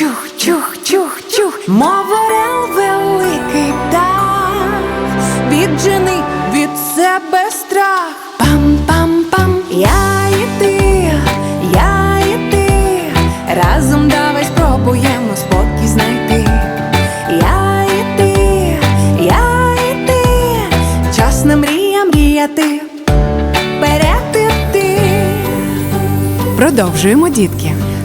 чух, чух, чух, чух, мов орел великий птах, віджени від себе страх. Пам-пам-пам, я і ти, я і ти, разом давай спробуємо спокій знайти. Я і ти, я і ти, час на мрія мріяти. Продовжуємо, дітки.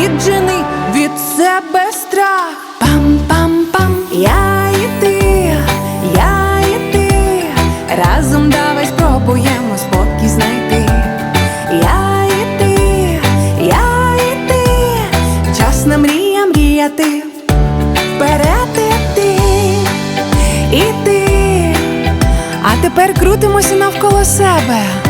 віджени від себе страх. Пам-пам-пам, я і ти, я і ти, разом давай спробуємо спокій знайти. Я і ти, я і ти, час на мрія мріяти, вперед іти, іти. А тепер крутимося навколо себе.